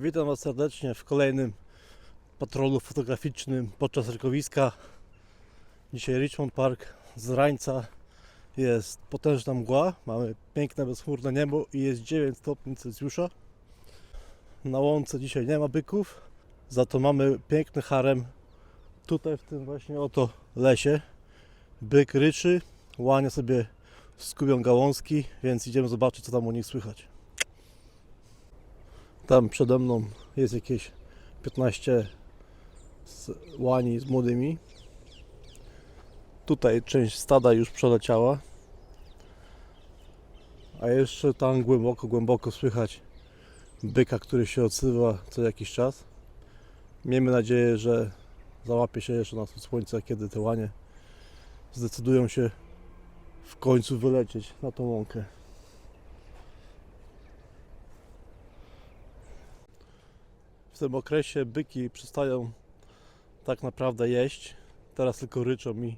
Witam Was serdecznie w kolejnym patrolu fotograficznym podczas rykowiska. Dzisiaj Richmond Park z rańca jest potężna mgła, mamy piękne bezchmurne niebo i jest 9 stopni Celsjusza. Na łące dzisiaj nie ma byków, za to mamy piękny harem tutaj w tym właśnie oto lesie. Byk ryczy, łania sobie skubią gałązki, więc idziemy zobaczyć co tam u nich słychać. Tam przede mną jest jakieś 15 z łani z młodymi. Tutaj część stada już przeleciała. A jeszcze tam głęboko, głęboko słychać byka, który się odsyła co jakiś czas. Miejmy nadzieję, że załapie się jeszcze na to słońce, kiedy te łanie zdecydują się w końcu wylecieć na tą łąkę. W tym okresie byki przestają tak naprawdę jeść. Teraz tylko ryczą i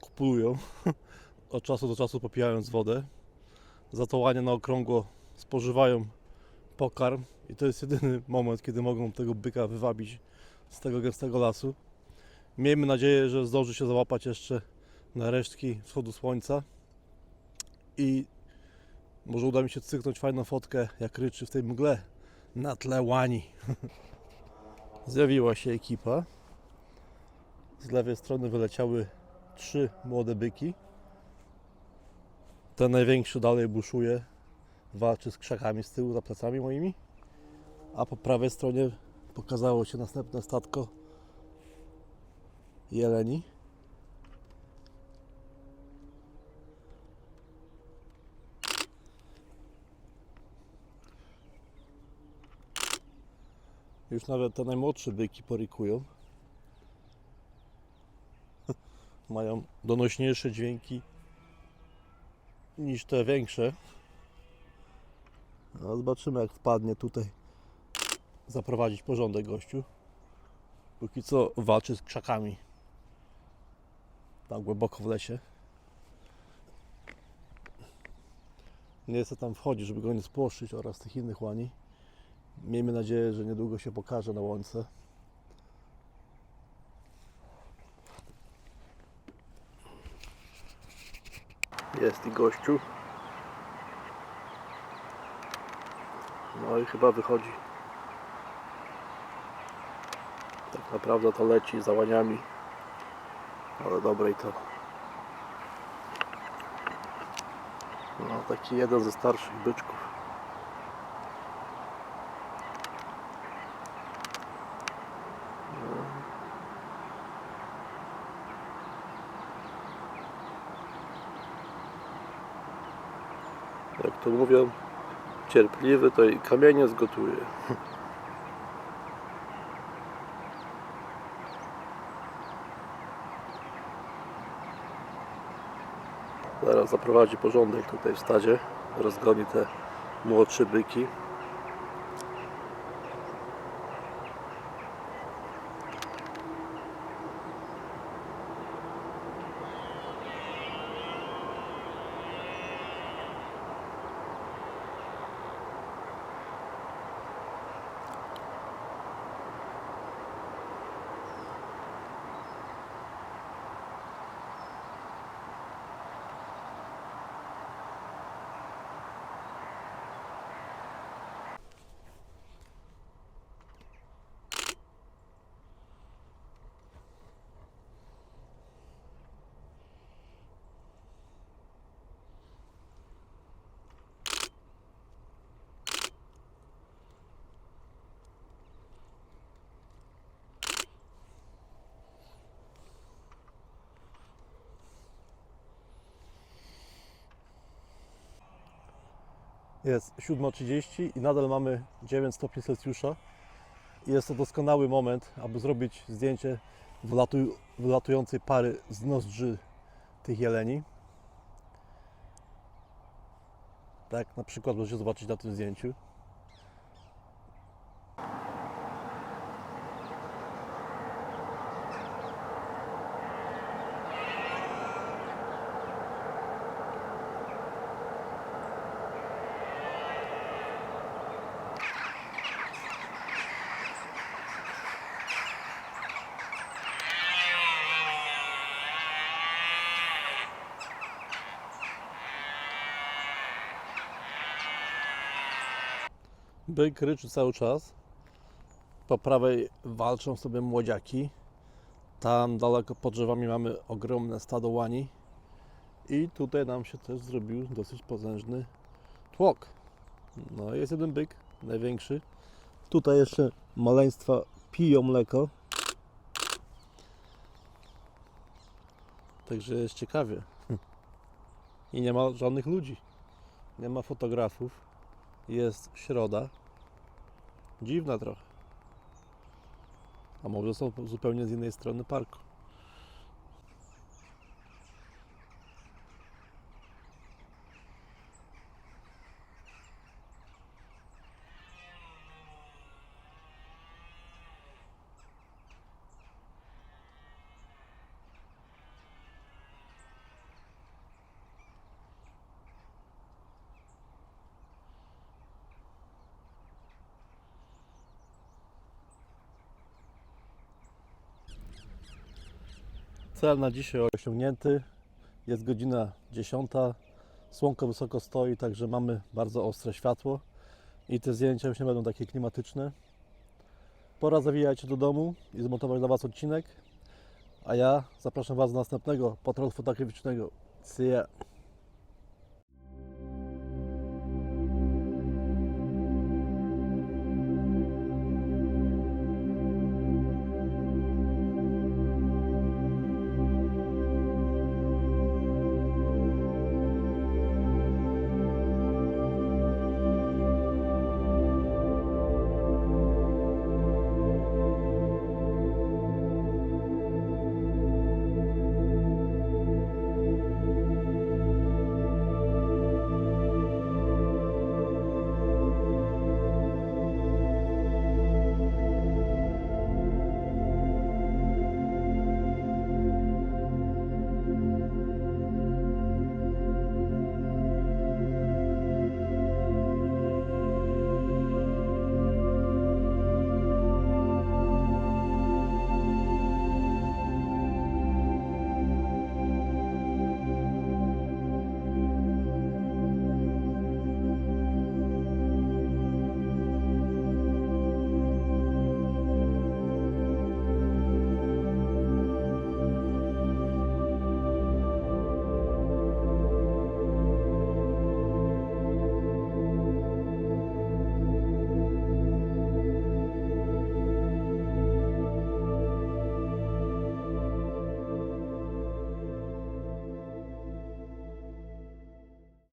kupulują. Od czasu do czasu popijając wodę. Za to łanie na okrągło spożywają pokarm i to jest jedyny moment, kiedy mogą tego byka wywabić z tego gęstego lasu. Miejmy nadzieję, że zdąży się załapać jeszcze na resztki wschodu słońca i może uda mi się cyknąć fajną fotkę, jak ryczy w tej mgle na tle łani. Zjawiła się ekipa. Z lewej strony wyleciały trzy młode byki. Ten największy dalej buszuje, walczy z krzakami z tyłu za plecami moimi. A po prawej stronie pokazało się następne statko jeleni. Już nawet te najmłodsze byki porykują. Mają donośniejsze dźwięki niż te większe. No, zobaczymy jak wpadnie tutaj zaprowadzić porządek gościu. Póki co walczy z krzakami. Tam głęboko w lesie. Nie chce tam wchodzić, żeby go nie spłoszyć oraz tych innych łani. Miejmy nadzieję, że niedługo się pokaże na łące. Jest i gościu. No i chyba wychodzi. Tak naprawdę to leci za łaniami. Ale dobrej to. No taki jeden ze starszych byczków. Jak to mówią, cierpliwy to i kamienie zgotuje. Zaraz zaprowadzi porządek tutaj w stadzie, rozgoni te młodsze byki. Jest 7.30 i nadal mamy 9 stopni Celsjusza. Jest to doskonały moment, aby zrobić zdjęcie wylatuj, wylatującej pary z nozdrzy tych jeleni. Tak na przykład możecie zobaczyć na tym zdjęciu. Byk ryczy cały czas. Po prawej walczą sobie młodziaki. Tam daleko pod drzewami mamy ogromne stado łani. I tutaj nam się też zrobił dosyć potężny tłok. No jest jeden byk, największy. Tutaj jeszcze maleństwa piją mleko. Także jest ciekawie. I nie ma żadnych ludzi. Nie ma fotografów. Jest środa. Dziwna trochę. A może są zupełnie z innej strony parku. Cel na dzisiaj osiągnięty. Jest godzina 10. Słonko wysoko stoi, także mamy bardzo ostre światło. I te zdjęcia już nie będą takie klimatyczne. Pora zawijać się do domu i zmontować dla Was odcinek. A ja zapraszam Was do następnego patrolu fotograficznego. See ya.